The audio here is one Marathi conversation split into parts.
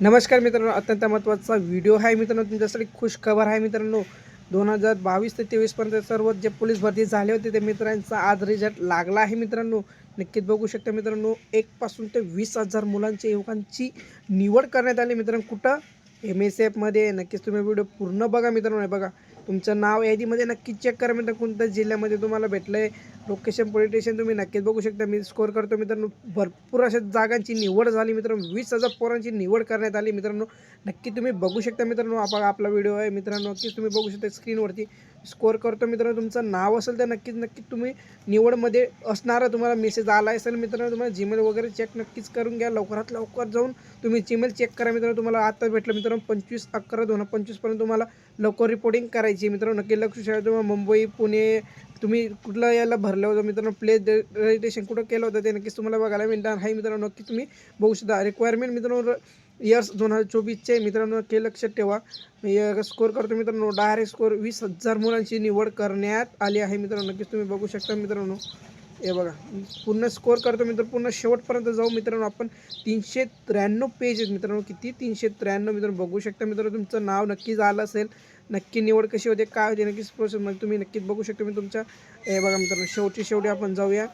नमस्कार मित्रांनो अत्यंत महत्त्वाचा व्हिडिओ आहे मित्रांनो तुमच्यासाठी खुश खबर आहे मित्रांनो. दोन हजार बावीस ते तेवीसपर्यंत सर्व जे पोलीस भरती झाले होते ते मित्रांचा आज रिझल्ट लागला आहे मित्रांनो. नक्कीच बघू शकता मित्रांनो एकपासून ते वीस हजार मुलांच्या युवकांची निवड करण्यात आली मित्रांनो. कुठं? एम एस एफमध्ये नक्कीच तुम्ही व्हिडिओ पूर्ण बघा मित्रांनो बघा. तुमचं नाव यादीमध्ये नक्की चेक करा. मित्र कोणत्या जिल्ह्यामध्ये तुम्हाला भेटलं आहे लोकेशन पोलीस स्टेशन तुम्ही नक्कीच बघू शकता. मी स्कोर करतो मित्रांनो. भरपूर अशा जागांची निवड झाली मित्रांनो. वीस हजार पोरांची निवड करण्यात आली मित्रांनो. नक्की तुम्ही बघू शकता मित्रांनो. आपला आपला व्हिडिओ आहे मित्रांनो. नक्कीच तुम्ही बघू शकता स्क्रीनवरती स्कोअर करतो मित्रांनो तुमचं नाव असेल तर नक्कीच नक्कीच तुम्ही निवडमध्ये असणारा तुम्हाला मेसेज आला असेल मित्रांनो तुम्हाला जीमेल वगैरे चेक नक्कीच करून घ्या. लवकरात लवकर जाऊन तुम्ही जीमेल चेक करा मित्रांनो. तुम्हाला आता भेटलं मित्रांनो पंचवीस अकरा दोन हजार पंचवीसपर्यंत तुम्हाला लवकर रिपोर्टिंग करायची मित्रांनो. नक्की लक्ष ठेवा तुम्हाला मुंबई पुणे तुम्ही कुठलं याला भरलं होतं मित्रांनो प्लेस रजिस्ट्रेशन कुठं केलं होतं ते नक्कीच तुम्हाला बघायला मिळणार. आहे मित्रांनो नक्की तुम्ही बघू शकता. रिक्वायरमेंट मित्रांनो इयर्स दोन हजार चोवीसचे मित्रांनो के लक्षात ठेवा. स्कोर करतो मित्रांनो. डायरेक्ट स्कोर वीस हजार मुलांची निवड करण्यात आली आहे मित्रांनो. नक्कीच तुम्ही बघू शकता मित्रांनो. हे बघा पूर्ण स्कोर करतो मित्र पूर्ण शेवटपर्यंत जाऊ मित्रांनो. आपण तीनशे त्र्याण्णव पेज आहेत मित्रांनो. किती? तीनशे त्र्याण्णव मित्रांनो. बघू शकता मित्रांनो तुमचं नाव नक्कीच आलं असेल. नक्की निवड कशी होते काय होते नक्कीच म्हणजे तुम्ही नक्कीच बघू शकता मी तुमच्या. हे बघा मित्रांनो शेवटी शेवटी आपण जाऊया.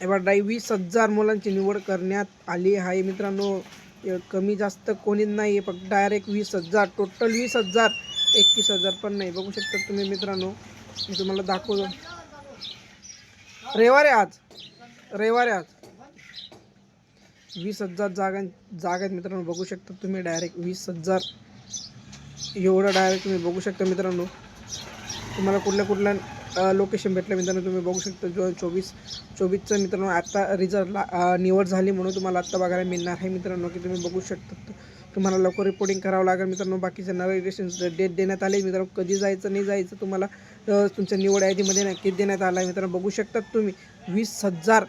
हे बघा डाय वीस हजार मुलांची निवड करण्यात आली आहे मित्रांनो. कमी जास्त कोणीच नाही आहे फक्त डायरेक्ट वीस हजार टोटल वीस हजार एकवीस हजार पण नाही. बघू शकता तुम्ही मित्रांनो मी तुम्हाला दाखवतो. रविवार आहे आज. रविवार आहे आज. वीस हजार जागा जागा आहेत मित्रांनो बघू शकता तुम्ही डायरेक्ट वीस हजार. एवढं डायरेक्ट तुम्ही बघू शकता मित्रांनो. तुम्हाला कुठल्या कुठल्या लोकेशन भेटलं मित्रांनो तुम्ही बघू शकता. जो चोवीस चोवीसचं मित्रांनो आत्ता रिझल्ट निवड झाली म्हणून तुम्हाला आत्ता बघायला मिळणार आहे मित्रांनो की तुम्ही बघू शकता. तुम्हाला लवकर रिपोर्टिंग करावं लागेल मित्रांनो. बाकीचे नवीन डेट देण्यात आले. मित्रांनो कधी जायचं नाही जायचं तुम्हाला तुमच्या निवड यादीमध्ये नक्कीच देण्यात आला आहे मित्रांनो. बघू शकतात तुम्ही वीस हजार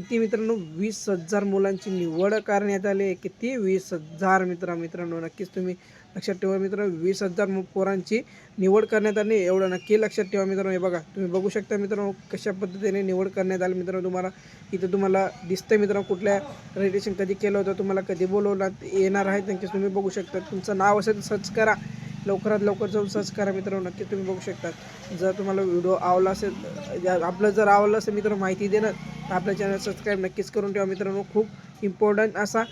किती मित्रांनो वीस हजार मुलांची निवड करण्यात आली आहे. किती? वीस हजार मित्र मित्रांनो नक्कीच तुम्ही लक्षात ठेवा मित्रांनो वीस हजार पोरांची निवड करण्यात आली. एवढं नक्की लक्षात ठेवा मित्रांनो. हे बघा तुम्ही बघू शकता मित्रांनो कशा पद्धतीने निवड करण्यात आली मित्रांनो तुम्हाला. इथं तुम्हाला दिसतंय मित्रांनो कुठल्या रजिस्ट्रेशन कधी केलं होतं तुम्हाला कधी बोलवलं येणार आहे नक्कीच तुम्ही बघू शकता. तुमचं नाव असेल तर सर्च करा. लवकरात लवकर जाऊन सर्च करा मित्रांनो नक्की तुम्ही बघू शकता. जर तुम्हाला व्हिडिओ आवडला असेल या- आपलं जर आवडलं असेल मित्रांनो माहिती देणं आपल्या चॅनल सबस्क्राईब नक्कीच करून ठेवा. मित्रांनो खूप इम्पॉर्टंट असा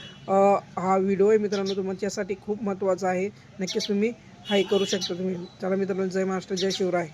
हा व्हिडिओ आहे. मित्रांनो तुमच्यासाठी खूप महत्त्वाचा आहे. नक्कीच तुम्ही हाय करू शकता तुम्ही. चला मित्रांनो जय महाराष्ट्र जय शिवराय.